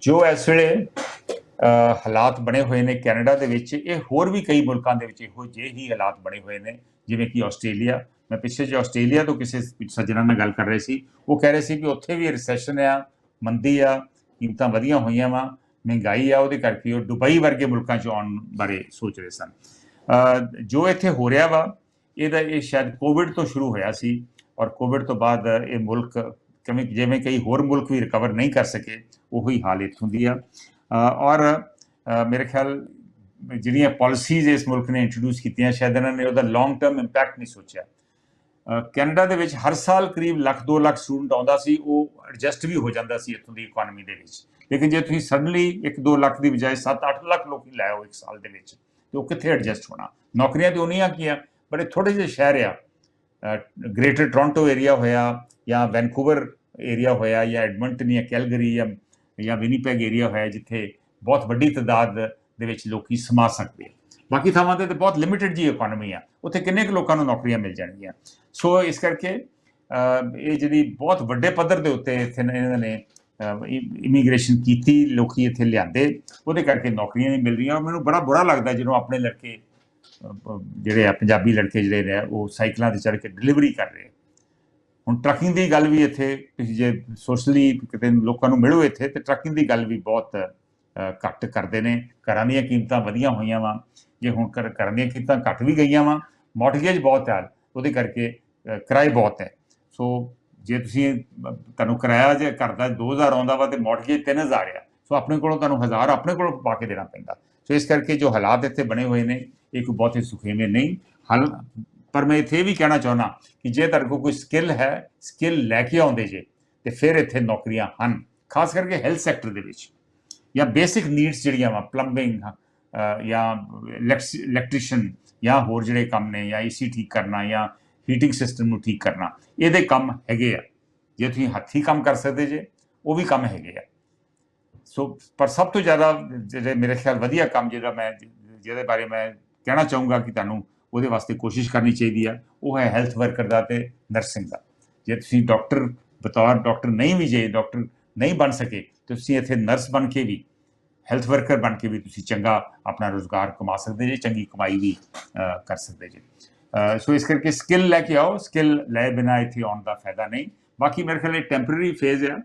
ਜੋ ਇਸ ਵੇਲੇ ਹਾਲਾਤ ਬਣੇ ਹੋਏ ਨੇ ਕੈਨੇਡਾ ਦੇ ਵਿੱਚ, ਇਹ ਹੋਰ ਵੀ ਕਈ ਮੁਲਕਾਂ ਦੇ ਵਿੱਚ ਇਹੋ ਜਿਹੇ ਹੀ ਹਾਲਾਤ ਬਣੇ ਹੋਏ ਨੇ, ਜਿਵੇਂ ਕਿ ਆਸਟ੍ਰੇਲੀਆ। ਮੈਂ ਪਿੱਛੇ ਜੇ ਆਸਟ੍ਰੇਲੀਆ ਤੋਂ ਕਿਸੇ ਸੱਜਣਾ ਨਾਲ ਗੱਲ ਕਰ ਰਹੇ ਸੀ। ਉਹ ਕਹਿ ਰਹੇ ਸੀ ਕਿ ਉੱਥੇ ਵੀ ਰਿਸੈਸ਼ਨ ਆ, ਮੰਦੀ ਆ, ਕੀਮਤਾਂ ਵਧੀਆਂ ਹੋਈਆਂ ਵਾ, ਮਹਿੰਗਾਈ ਆ, ਉਹਦੇ ਕਰਕੇ ਉਹ ਦੁਬਈ ਵਰਗੇ ਮੁਲਕਾਂ 'ਚ ਆਉਣ ਬਾਰੇ ਸੋਚ ਰਹੇ ਸਨ। ਜੋ ਇੱਥੇ ਹੋ ਰਿਹਾ ਵਾ, ਇਹਦਾ ਇਹ ਸ਼ਾਇਦ ਕੋਵਿਡ ਤੋਂ ਸ਼ੁਰੂ ਹੋਇਆ ਸੀ ਔਰ ਕੋਵਿਡ ਤੋਂ ਬਾਅਦ ਇਹ ਮੁਲਕ ਕਿਵੇਂ ਜਿਵੇਂ ਕਈ ਹੋਰ ਮੁਲਕ ਵੀ ਰਿਕਵਰ ਨਹੀਂ ਕਰ ਸਕੇ, ਉਹੀ ਹਾਲ ਇੱਥੋਂ ਦੀ ਆ। ਔਰ ਮੇਰੇ ਖਿਆਲ ਜਿਹੜੀਆਂ ਪਾਲਿਸੀਜ਼ ਇਸ ਮੁਲਕ ਨੇ ਇੰਟਰੋਡਿਊਸ ਕੀਤੀਆਂ, ਸ਼ਾਇਦ ਇਹਨਾਂ ਨੇ ਉਹਦਾ ਲੌਂਗ ਟਰਮ ਇੰਪੈਕਟ ਨਹੀਂ ਸੋਚਿਆ। ਕੈਨੇਡਾ ਦੇ ਵਿੱਚ ਹਰ ਸਾਲ ਕਰੀਬ ਲੱਖ 2 ਲੱਖ ਸਟੂਡੈਂਟ ਆਉਂਦਾ ਸੀ, ਉਹ ਐਡਜਸਟ ਵੀ ਹੋ ਜਾਂਦਾ ਸੀ ਇੱਥੋਂ ਦੀ ਇਕਨੋਮੀ ਦੇ ਵਿੱਚ। ਲੇਕਿਨ ਜੇ ਤੁਸੀਂ ਸਡਨਲੀ 1-2 ਲੱਖ ਦੀ ਬਜਾਏ 7-8 ਲੱਖ ਲੋਕੀ ਲੈ ਆਓ ਇੱਕ ਸਾਲ ਦੇ ਵਿੱਚ, ਤੇ ਉਹ ਕਿੱਥੇ ਐਡਜਸਟ ਹੋਣਾ? ਨੌਕਰੀਆਂ ਤੇ ਉਨੀਆਂ ਕੀਆਂ ਬੜੇ ਥੋੜੇ ਜਿਹੇ ਸ਼ਹਿਰ ਆ ਗ੍ਰੇਟਰ ਟੋਰਾਂਟੋ ਏਰੀਆ ਹੋਇਆ ਜਾਂ ਵੈਨਕੂਵਰ ਏਰੀਆ ਹੋਇਆ ਜਾਂ ਐਡਮੰਟਨ ਜਾਂ ਕੈਲਗਰੀ ਜਾਂ ਜਾਂ ਵਿਨੀਪੈਗ ਏਰੀਆ ਹੋਇਆ ਜਿੱਥੇ ਬਹੁਤ ਵੱਡੀ ਤਾਦਾਦ ਦੇ ਵਿੱਚ ਲੋਕੀ ਸਮਾ ਸਕਦੇ ਆ। ਬਾਕੀ ਥਾਵਾਂ ਤੇ ਤਾਂ ਬਹੁਤ ਲਿਮਿਟਿਡ ਜੀ ਇਕਨੋਮੀ ਆ। ਉੱਥੇ ਕਿੰਨੇ ਕੁ ਲੋਕਾਂ ਨੂੰ ਨੌਕਰੀਆਂ ਮਿਲ ਜਾਣਗੀਆਂ? ਸੋ ਇਸ ਕਰਕੇ ਇਹ ਜਿਹੜੀ ਬਹੁਤ ਵੱਡੇ ਪੱਧਰ ਦੇ ਉੱਤੇ ਇੱਥੇ ਇਹਨਾਂ ਨੇ ਇਮੀਗ੍ਰੇਸ਼ਨ ਕੀਤੀ, ਲੋਕੀ ਇੱਥੇ ਲਿਆਂਦੇ। ਉਹਦੇ ਕਰਕੇ ਨੌਕਰੀਆਂ ਨਹੀਂ ਮਿਲ ਰਹੀਆਂ। ਔਰ ਮੈਨੂੰ ਬੜਾ ਬੁਰਾ ਲੱਗਦਾ ਜਦੋਂ ਆਪਣੇ ਲੜਕੇ ਜਿਹੜੇ ਆ ਪੰਜਾਬੀ ਲੜਕੇ ਜਿਹੜੇ ਨੇ, ਉਹ ਸਾਈਕਲਾਂ ਤੇ ਚੜ੍ਹ ਕੇ ਡਿਲੀਵਰੀ ਕਰ ਰਹੇ ਹੁਣ ਟਰੱਕਿੰਗ ਦੀ ਗੱਲ ਵੀ ਇੱਥੇ, ਤੁਸੀਂ ਜੇ ਸੋਸ਼ਲੀ ਕਿਤੇ ਲੋਕਾਂ ਨੂੰ ਮਿਲੋ ਇੱਥੇ, ਤੇ ਟਰੱਕਿੰਗ ਦੀ ਗੱਲ ਵੀ ਬਹੁਤ ਘੱਟ ਕਰਦੇ ਨੇ। ਘਰਾਂ ਦੀਆਂ ਕੀਮਤਾਂ ਵਧੀਆਂ ਹੋਈਆਂ ਵਾ। ਜੇ ਹੁਣ ਘਰ, ਘਰਾਂ ਦੀਆਂ ਕੀਮਤਾਂ ਘੱਟ ਵੀ ਗਈਆਂ ਵਾ ਮਾਰਟਗੇਜ ਬਹੁਤ ਹੈ ਉਹਦੇ ਕਰਕੇ ਕਿਰਾਏ ਬਹੁਤ ਹੈ। ਸੋ, ਜੇ ਤੁਸੀਂ ਤੁਹਾਨੂੰ ਕਿਰਾਇਆ ਜੇ ਘਰ ਦਾ 2000 ਆਉਂਦਾ ਵਾ ਤੇ ਮਾਰਟਗੇਜ 3000 ਆ। ਸੋ ਆਪਣੇ ਕੋਲੋਂ ਤੁਹਾਨੂੰ 1000 ਆਪਣੇ ਕੋਲੋਂ ਪਾ ਕੇ ਦੇਣਾ ਪੈਂਦਾ। ਸੋ ਇਸ ਕਰਕੇ ਜੋ ਹਾਲਾਤ ਇੱਥੇ ਬਣੇ ਹੋਏ ਨੇ, ਇਹ ਕੋਈ ਬਹੁਤੇ ਸੁਖੇਵੇਂ ਨਹੀਂ। ਹਲ ਪਰ ਮੈਂ ਇੱਥੇ ਇਹ ਵੀ ਕਹਿਣਾ ਚਾਹੁੰਦਾ ਕਿ ਜੇ ਤੁਹਾਡੇ ਕੋਲ ਕੋਈ ਸਕਿੱਲ ਹੈ ਸਕਿੱਲ ਲੈ ਕੇ ਆਉਂਦੇ ਜੇ, ਤੇ ਫਿਰ ਇੱਥੇ ਨੌਕਰੀਆਂ ਹਨ, ਖਾਸ ਕਰਕੇ ਹੈਲਥ ਸੈਕਟਰ ਦੇ ਵਿੱਚ। ਜਾਂ ਬੇਸਿਕ ਨੀਡਸ ਜਿਹੜੀਆਂ ਵਾ ਪਲੰਬਿੰਗ ਜਾਂ ਇਲੈਕਟ੍ਰੀਸ਼ੀਅਨ ਜਾਂ ਹੋਰ ਜਿਹੜੇ ਕੰਮ ਨੇ, ਜਾਂ ਏਸੀ ਠੀਕ ਕਰਨਾ, ਜਾਂ ਹੀਟਿੰਗ ਸਿਸਟਮ ਨੂੰ ਠੀਕ ਕਰਨਾ, ਇਹਦੇ ਕੰਮ ਹੈਗੇ ਆ। ਜੇ ਤੁਸੀਂ ਹੱਥੀ ਕੰਮ ਕਰ ਸਕਦੇ ਜੇ, ਉਹ ਵੀ ਕੰਮ ਹੈਗੇ ਆ। ਸੋ, ਪਰ ਸਭ ਤੋਂ ਜ਼ਿਆਦਾ ਜਿਹੜੇ ਮੇਰੇ ਖਿਆਲ ਵਧੀਆ ਕੰਮ ਜਿਹੜਾ ਮੈਂ, ਜਿਹਦੇ ਬਾਰੇ ਮੈਂ ਕਹਿਣਾ ਚਾਹੂੰਗਾ ਕਿ ਤੁਹਾਨੂੰ ਉਹਦੇ ਵਾਸਤੇ ਕੋਸ਼ਿਸ਼ ਕਰਨੀ ਚਾਹੀਦੀ ਆ, ਉਹ ਹੈ ਹੈਲਥ ਵਰਕਰ ਦਾ ਤੇ ਨਰਸਿੰਗ ਦਾ। ਜੇ ਤੁਸੀਂ ਡਾਕਟਰ ਬਤੌਰ ਡਾਕਟਰ ਨਹੀਂ ਵੀ ਜੇ ਡਾਕਟਰ ਨਹੀਂ ਬਣ ਸਕੇ ਤੁਸੀਂ ਇੱਥੇ ਨਰਸ ਬਣ ਕੇ ਵੀ ਹੈਲਥ ਵਰਕਰ ਬਣ ਕੇ ਵੀ ਤੁਸੀਂ ਚੰਗਾ ਆਪਣਾ ਰੋਜ਼ਗਾਰ ਕਮਾ ਸਕਦੇ ਜੇ, ਚੰਗੀ ਕਮਾਈ ਵੀ ਕਰ ਸਕਦੇ ਜੇ। ਸੋ ਇਸ ਕਰਕੇ ਸਕਿੱਲ ਲੈ ਕੇ ਆਓ ਸਕਿੱਲ ਲੈ ਬਿਨਾ ਇੱਥੇ ਆਉਣ ਦਾ ਫਾਇਦਾ ਨਹੀਂ। ਬਾਕੀ ਮੇਰੇ ਖਿਆਲ ਇਹ ਟੈਂਪਰੇਰੀ ਫੇਜ਼ ਆ।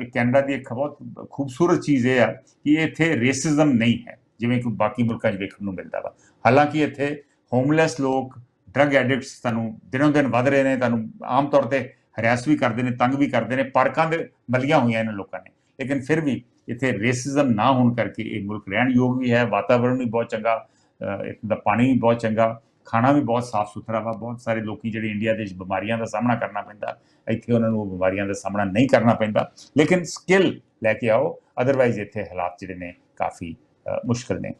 ਇਹ ਕੈਨੇਡਾ ਦੀ ਇੱਕ ਬਹੁਤ ਖੂਬਸੂਰਤ ਚੀਜ਼ ਇਹ ਆ ਕਿ ਇੱਥੇ ਰੇਸਿਜ਼ਮ ਨਹੀਂ ਹੈ, ਜਿਵੇਂ ਕਿ ਬਾਕੀ ਮੁਲਕਾਂ 'ਚ ਵੇਖਣ ਨੂੰ ਮਿਲਦਾ ਵਾ। ਹਾਲਾਂਕਿ ਇੱਥੇ ਹੋਮਲੈਸ ਲੋਕ ਡਰਗ ਐਡਿਕਟਸ ਤੁਹਾਨੂੰ ਦਿਨੋਂ ਦਿਨ ਵੱਧ ਰਹੇ ਨੇ, ਤੁਹਾਨੂੰ ਆਮ ਤੌਰ ਤੇ ਹਰੈਸ ਵੀ ਕਰਦੇ ਨੇ, ਤੰਗ ਵੀ ਕਰਦੇ ਨੇ, ਪਾਰਕਾਂ ਦੇ ਮਲੀਆਂ ਹੋਈਆਂ ਇਹਨਾਂ ਲੋਕਾਂ ਨੇ। ਲੇਕਿਨ ਫਿਰ ਵੀ ਇੱਥੇ ਰੇਸਿਜ਼ਮ ਨਾ ਹੋਣ ਕਰਕੇ ਇਹ ਮੁਲਕ ਰਹਿਣ ਯੋਗ ਵੀ ਹੈ ਵਾਤਾਵਰਣ ਵੀ ਬਹੁਤ ਚੰਗਾ, ਅਹ ਦਾ ਪਾਣੀ ਵੀ ਬਹੁਤ ਚੰਗਾ ਖਾਣਾ ਵੀ ਬਹੁਤ ਸਾਫ਼ ਸੁਥਰਾ ਵਾ, ਬਹੁਤ ਸਾਰੇ ਲੋਕੀ ਜਿਹੜੇ ਇੰਡੀਆ ਦੇ ਵਿੱਚ ਬਿਮਾਰੀਆਂ ਦਾ ਸਾਹਮਣਾ ਕਰਨਾ ਪੈਂਦਾ, ਇੱਥੇ ਉਹਨਾਂ ਨੂੰ ਉਹ ਬਿਮਾਰੀਆਂ ਦਾ ਸਾਹਮਣਾ ਨਹੀਂ ਕਰਨਾ ਪੈਂਦਾ, ਲੇਕਿਨ ਸਕਿੱਲ ਲੈ ਕੇ ਆਓ ਅਦਰਵਾਈਜ਼ ਇੱਥੇ ਹਾਲਾਤ ਜਿਹੜੇ ਨੇ ਕਾਫੀ, ਅਹ ਮੁਸ਼ਕਲ ਨੇ।